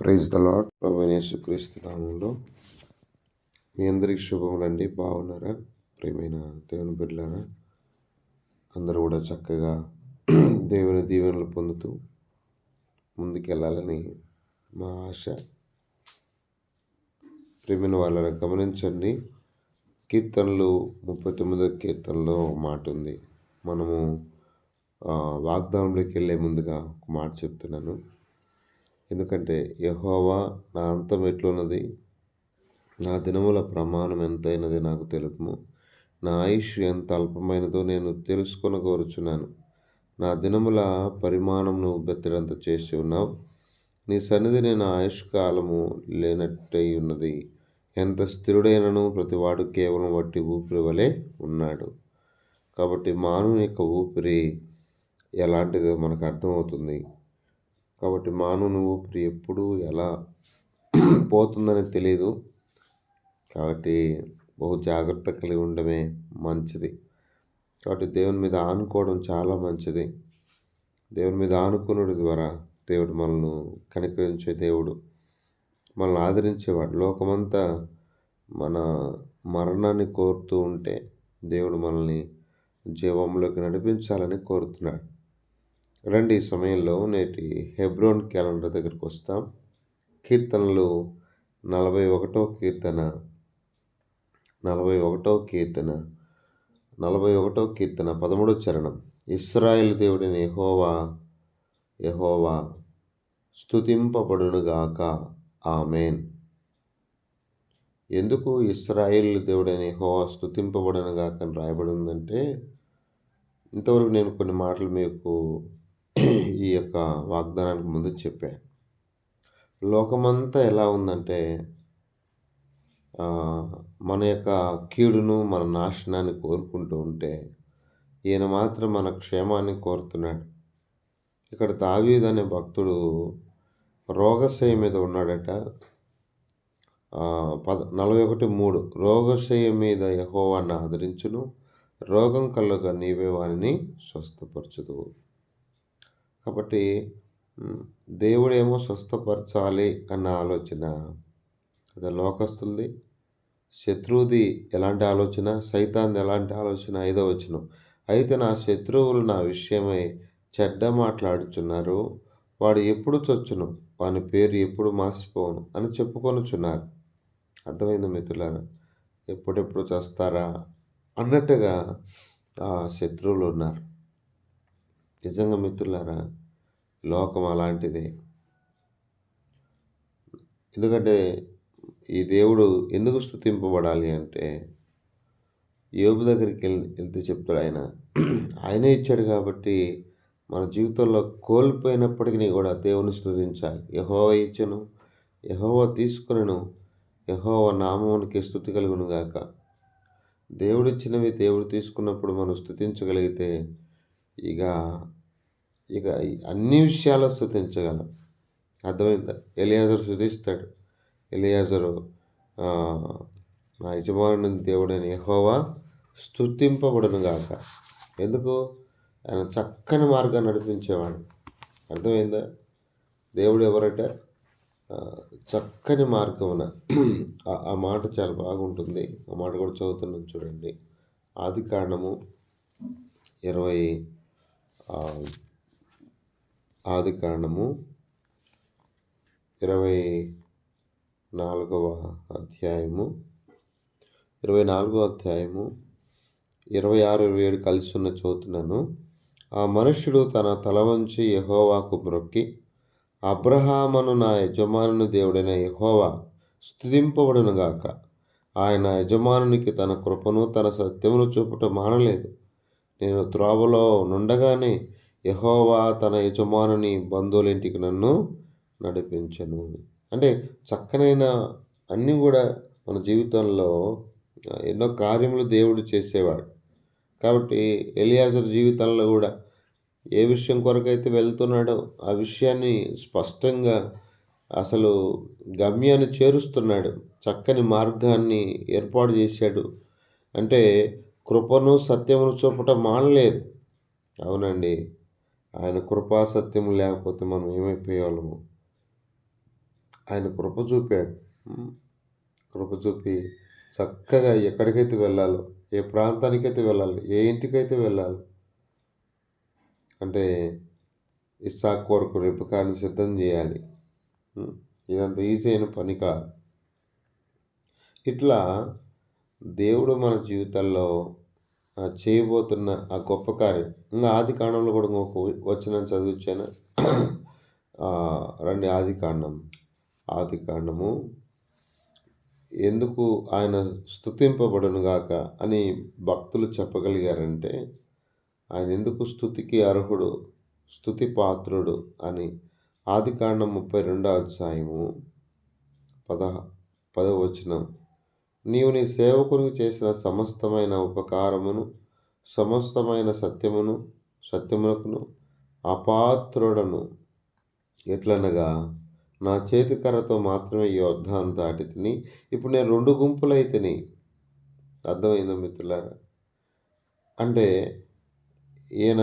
Praise the lord ప్రభు యేసుక్రీస్తు నామంలో మీ అందరికీ శుభములండి. బాగున్నారా? ప్రేమైన దేవుని బిడ్డలారా అందరూ కూడా చక్కగా దేవుని దీవెనలు పొందుతూ ముందుకెళ్ళాలని మా ఆశ. ప్రియమైన వాళ్ళని గమనించండి కీర్తనలు ముప్పై తొమ్మిదో కీర్తనలో ఒక మాట ఉంది. మనము వాగ్దానంలోకి వెళ్ళే ముందుగా ఒక మాట చెప్తున్నాను. ఎందుకంటే యహోవా నా అంతం ఎట్లున్నది? నా దినముల ప్రమాణం ఎంతైనది నాకు తెలుపుము. నా ఆయుష్ ఎంత అల్పమైనదో నేను తెలుసుకొన కోరుచున్నాను నా దినముల పరిమాణం నువ్వు బెత్తడంత చేసి ఉన్నావు. నీ సన్నిధి నేను ఆయుష్ కాలము లేనట్టయి ఉన్నది. ఎంత స్థిరుడైనను ప్రతివాడు కేవలం వట్టి ఊపిరి వలె ఉన్నాడు. కాబట్టి మానవుని యొక్క ఊపిరి ఎలాంటిదో మనకు అర్థమవుతుంది. కాబట్టి మాను నువ్వు ఇప్పుడు ఎప్పుడు ఎలా పోతుందని తెలియదు కాబట్టి బహు జాగ్రత్త కలిగి ఉండడమే మంచిది. కాబట్టి దేవుని మీద ఆనుకోవడం చాలా మంచిది. దేవుని మీద ఆనుకునుడి ద్వారా దేవుడు మనల్ని కనికరించే దేవుడు. మనల్ని ఆదరించేవాడు లోకమంతా మన మరణాన్ని కోరుతూ ఉంటే దేవుడు మనల్ని జీవంలోకి నడిపించాలని కోరుతున్నాడు. రండి ఈ సమయంలో నేటి హెబ్రోన్ క్యాలెండర్ దగ్గరికి వస్తాం. కీర్తనలు నలభై ఒకటో కీర్తన నలభై ఒకటో కీర్తన నలభై ఒకటో కీర్తన పదమూడో చరణం. ఇస్రాయేల్ దేవుడిని ఎహోవా యెహోవా స్థుతింపబడునుగాక ఆమెన్. ఎందుకు ఇస్రాయేల్ దేవుడని హోవా స్తుతింపబడునుగాక అని రాయబడి ఉందంటే ఇంతవరకు నేను కొన్ని మాటలు మీకు ఈ యొక్క వాగ్దానానికి ముందు చెప్పాను. లోకమంతా ఎలా ఉందంటే మన యొక్క కీడును మన నాశనాన్ని కోరుకుంటూ ఉంటే ఈయన మాత్రం మన క్షేమాన్ని కోరుతున్నాడు. ఇక్కడ దావీద్ అనే భక్తుడు రోగశయ మీద ఉన్నాడట. పద నలభై ఒకటి మూడు రోగశయ మీద యహోవాన్ని ఆదరించును రోగం కలుగ నీవే వారిని స్వస్థపరచుదు కాబట్టి దేవుడేమో స్వస్థపరచాలి అన్న ఆలోచన అది లోకస్తులది. శత్రువుది ఎలాంటి ఆలోచన? సైతాన్ది ఎలాంటి ఆలోచన? ఐదో వచనం. అయితే నా శత్రువులు నా విషయమై చెడ్డ మాట్లాడుచున్నారు. వాడు ఎప్పుడు చొచ్చును? వాని పేరు ఎప్పుడు మాసిపోను అని చెప్పుకొనుచున్నారు. అర్థమైంది మిత్రులారా? ఎప్పుడెప్పుడు చేస్తారా? అన్నట్టుగా ఆ శత్రువులు ఉన్నారు. నిజంగా మిత్రులారా లోకం అలాంటిదే. ఎందుకంటే ఈ దేవుడు ఎందుకు స్థుతింపబడాలి అంటే యోబు దగ్గరికి వెళ్ళి వెళ్తే చెప్తాడు ఆయన ఆయనే ఇచ్చాడు కాబట్టి మన జీవితంలో కోల్పోయినప్పటికీ కూడా దేవుని స్థుతించాలి యహోవ ఇచ్చను యహోవ తీసుకునను యహోవ నామమునికి స్థుతి కలుగును గాక. దేవుడిచ్చినవి దేవుడు తీసుకున్నప్పుడు మనం స్థుతించగలిగితే ఇక ఇక అన్ని విషయాలు స్థుతించగలం అర్థమైందా? ఎలియాజరు స్థుతిస్తాడు ఎలియాజరు నా యజమానుని దేవుడైన యహోవా స్థుతింపబడును గాక ఎందుకు? ఆయన చక్కని మార్గాన్ని నడిపించేవాడు. అర్థమైందా? దేవుడు ఎవరట? చక్కని మార్గమున. ఆ- మాట చాలా బాగుంటుంది. ఆ మాట కూడా చదువుతున్నాను చూడండి. ఆది కారణము ఇరవై ఆది కాండము ఇరవై నాలుగవ అధ్యాయము. ఇరవై నాలుగవ అధ్యాయము ఇరవై ఆరు ఇరవై ఏడు కలిసి ఉన్న చదువుతున్నాను ఆ మనుష్యుడు తన తల వంచి యహోవాకు మ్రొక్కి అబ్రహామను నా యజమానుని దేవుడైన యహోవా స్థుతింపబడునుగాక ఆయన యజమానునికి తన కృపను తన సత్యమును చూపటం మానలేదు. నేను త్రోవలో నుండగానే యహోవా తన యజమానుని బంధువులింటికి నన్ను నడిపించను. అంటే చక్కనైన అన్నీ కూడా మన జీవితంలో ఎన్నో కార్యములు దేవుడు చేసేవాడు. కాబట్టి ఎలియాజర్ జీవితంలో కూడా ఏ విషయం కొరకైతే వెళ్తున్నాడో ఆ విషయాన్ని స్పష్టంగా అసలు గమ్యాన్ని చేరుస్తున్నాడు. చక్కని మార్గాన్ని ఏర్పాటు చేశాడు. అంటే కృపను సత్యమును చూపటం మానలేదు. అవునండి. ఆయన కృపాసత్యం లేకపోతే మనం ఏమైపోయేవాళ్ళము? ఆయన కృప చూపాడు. కృప చూపి చక్కగా ఎక్కడికైతే వెళ్ళాలో ఏ ప్రాంతానికైతే వెళ్ళాలి ఏ ఇంటికైతే వెళ్ళాలి అంటే ఇస్సాక్ కొరకు రిపకాన్ని సిద్ధం చేయాలి. ఇదంతా ఇదంత ఈజీ అయిన పని కాదు. ఇట్లా దేవుడు మన జీవితాల్లో చేయబోతున్న ఆ గొప్ప కార్యం. ఇంకా ఆది కాండంలో కూడా ఇంకొక వచ్చిన చదివించాను రండి ఆది కాండం. ఆది కాండము. ఎందుకు ఆయన స్థుతింపబడును గాక అని భక్తులు చెప్పగలిగారంటే ఆయన ఎందుకు స్థుతికి అర్హుడు స్థుతి పాత్రుడు అని ఆది కాండం ముప్పై రెండో అధ్యాయము పద పదవచనం నీవు నీ సేవకునికి చేసిన సమస్తమైన ఉపకారమును సమస్తమైన సత్యమును సత్యమునకును అపాత్రుడను. ఎట్లనగా నా చేతికర్రతో మాత్రమే ఈ యుద్ధాన్ని దాటి తిని ఇప్పుడు నేను రెండు గుంపులైతిని అర్థమైందో మిత్రులారా? అంటే ఈయన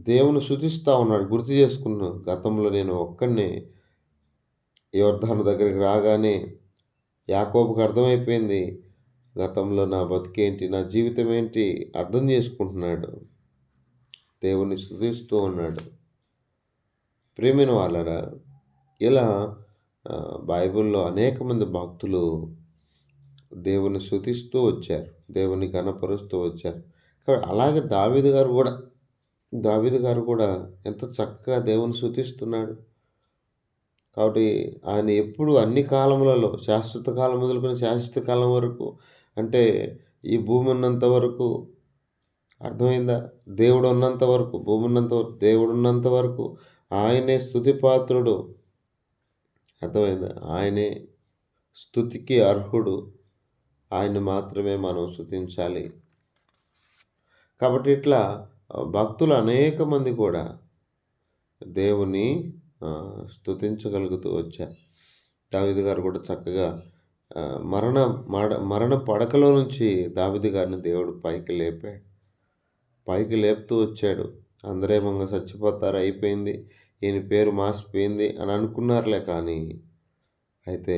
దేవుని శుతిస్తూ ఉన్నాడు. గుర్తు చేసుకున్నాను. గతంలో నేను ఒక్కడినే యోర్ధాను దగ్గరికి రాగానే యాకోబుకు అర్థమైపోయింది గతంలో నా బతికేంటి నా జీవితం ఏంటి అర్థం చేసుకుంటున్నాడు. దేవుని స్థుతిస్తూ ఉన్నాడు. ప్రేమిన వాళ్ళరా ఇలా బైబిల్లో అనేక మంది భక్తులు దేవుని స్థుతిస్తూ వచ్చారు దేవుని గణపరుస్తూ వచ్చారు. కాబట్టి అలాగే దావీదు గారు కూడా దావీదు గారు కూడా ఎంత చక్కగా దేవుని స్థుతిస్తున్నాడు. కాబట్టి ఆయన ఎప్పుడు అన్ని కాలములలో శాశ్వత కాలం మొదలుకొని శాశ్వత కాలం వరకు అంటే ఈ భూమి ఉన్నంత వరకు అర్థమైందా? దేవుడు ఉన్నంత వరకు భూమి ఉన్నంత వరకు దేవుడు ఉన్నంత వరకు ఆయనే స్థుతి పాత్రుడు. అర్థమైందా? ఆయనే స్థుతికి అర్హుడు. ఆయన మాత్రమే మనం స్థుతించాలి. కాబట్టి ఇట్లా భక్తులు అనేక మంది కూడా దేవుని స్తుతించగలుగుతూ వచ్చారు. దావిది గారు కూడా చక్కగా మరణ మడ మరణ పడకలో నుంచి దావిది గారిని దేవుడు పైకి లేపాడు. పైకి లేపుతూ వచ్చాడు. అందరేమంగా చచ్చిపోతారు అయిపోయింది ఈయన పేరు మాసిపోయింది అని అనుకున్నారులే కానీ అయితే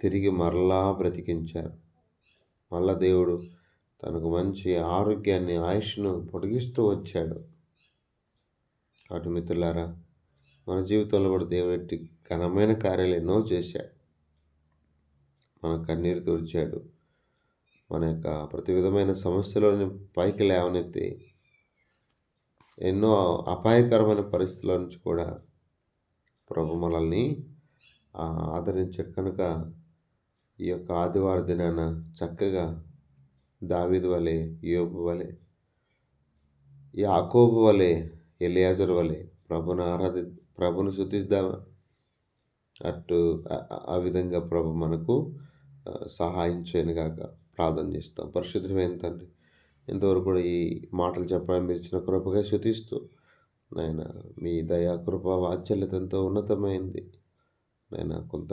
తిరిగి మరలా బ్రతికించారు. మళ్ళా దేవుడు తనకు మంచి ఆరోగ్యాన్ని ఆయుష్ను పొడిగిస్తూ వచ్చాడు. కాబట్టి మిత్రులారా మన జీవితంలో కూడా దేవుడు ఎట్టి ఘనమైన కార్యాలు ఎన్నో చేశాడు. మన కన్నీరు తుడిచాడు. మన యొక్క ప్రతి విధమైన సమస్యలోని పైకి లేవనెత్తి ఎన్నో అపాయకరమైన పరిస్థితుల నుంచి కూడా ప్రభు మనల్ని ఆదరించాడు. కనుక ఈ యొక్క ఆదివార దినాన చక్కగా దావీదు వలె యోబు వలె యాకోబు వలె ఎలియాజర్ వలె ప్రభుని ఆరాధి ప్రభుని శుద్ధిద్దామా అటు ఆ- విధంగా ప్రభు మనకు ఆ, సహాయం చేయనుగాక ప్రార్థన చేస్తాం. పరిశుద్ధమైన తండ్రి ఇంతవరకు కూడా ఈ మాటలు చెప్పడానికి మీరు ఇచ్చిన కృపగా శుతిస్తూ నాయన మీ దయా కృప వాత్సల్యత ఎంతో ఉన్నతమైంది. నాయన కొంత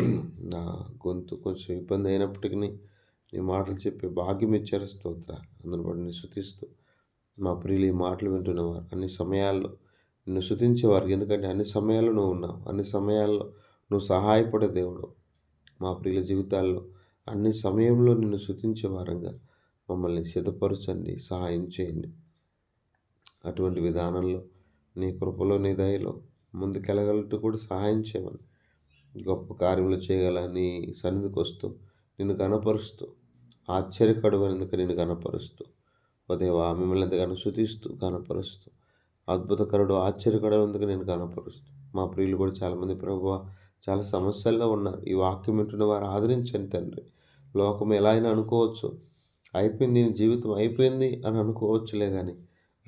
నా గొంతు కొంచెం ఇబ్బంది అయినప్పటికీ నీ మాటలు చెప్పే భాగ్యం ఇచ్చారు. స్తోత్ర. అందుని బట్టి నేను శుతిస్తూ మా ప్రియులు ఈ మాటలు వింటున్నవారు అన్ని సమయాల్లో నిన్ను శుతించేవారు ఎందుకంటే అన్ని సమయాల్లో నువ్వు ఉన్నావు. అన్ని సమయాల్లో నువ్వు సహాయపడే దేవుడు మా ప్రియుల జీవితాల్లో. అన్ని సమయంలో నిన్ను శుతించే వారంగా మమ్మల్ని సిద్ధపరచండి సహాయం చేయండి. అటువంటి విధానంలో నీ కృపలో నీ దయలో ముందుకెళ్ళగలట్టు కూడా సహాయం చేయమని గొప్ప కార్యములు చేయగల నీ సన్నిధికి వస్తూ నిన్ను కనపరుస్తూ ఆశ్చర్యకడువనేందుకు నిన్ను కనపరుస్తూ ఉదయవా మిమ్మల్ని ఎంతగానో శుతిస్తూ కనపరుస్తూ అద్భుతకరుడు ఆశ్చర్యకరుడు నేను కనపరుస్తూ. మా ప్రియులు కూడా చాలామంది ప్రభు చాలా సమస్యల్లో ఉన్నారు. ఈ వాక్యం వింటున్న వారు ఆదరించండి తండ్రి. లోకం ఎలా అయినా అనుకోవచ్చు. అయిపోయింది నీ జీవితం అయిపోయింది అని అనుకోవచ్చులే కానీ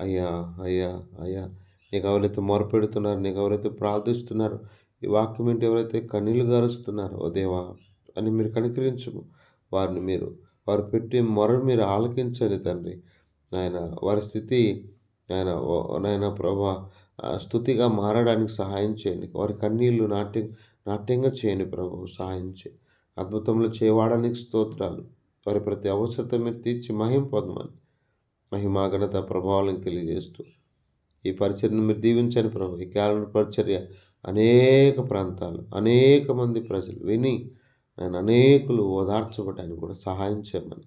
అయ్యా అయ్యా అయ్యా నీకు ఎవరైతే మొరపెడుతున్నారు నీకు ఎవరైతే ప్రార్థిస్తున్నారు ఈ వాక్యం ఏంటి ఎవరైతే కన్నీళ్ళు గారుస్తున్నారు ఓ దేవా అని మీరు కనికరించము. వారిని మీరు వారు పెట్టి మొర మీరు ఆలకించండి తండ్రి. ఆయన వారి స్థితి నాయన ఓ- నాయన ప్రభా స్థుతిగా మారడానికి సహాయం చేయండి. వారి కన్నీళ్ళు నాట్యం నాట్యంగా చేయండి ప్రభు సహాయం చేయండి అద్భుతంలో చేవాడానికి స్తోత్రాలు. వారి ప్రతి అవసరత మీరు తీర్చి మహిం పొందమని మహిమా ఘనత ప్రభావాలను తెలియజేస్తూ ఈ పరిచర్ను మీరు దీవించండి ప్రభు. ఈ క్యాలెండర్ పరిచర్య అనేక ప్రాంతాలు అనేక మంది ప్రజలు విని నేను అనేకులు ఓదార్చబడడానికి కూడా సహాయం చేయమని.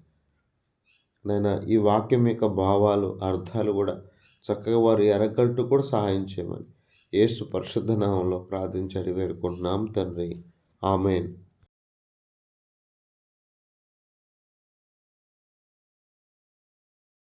నేను ఈ వాక్యం యొక్క భావాలు అర్థాలు కూడా చక్కగా వారు ఎరగట్టు కూడా సహాయం చేయమని. ఏసు పరిశుద్ధ నామంలో ప్రార్థించి అడిగి వేడుకుంటున్నాం తండ్రి. ఆమెన్.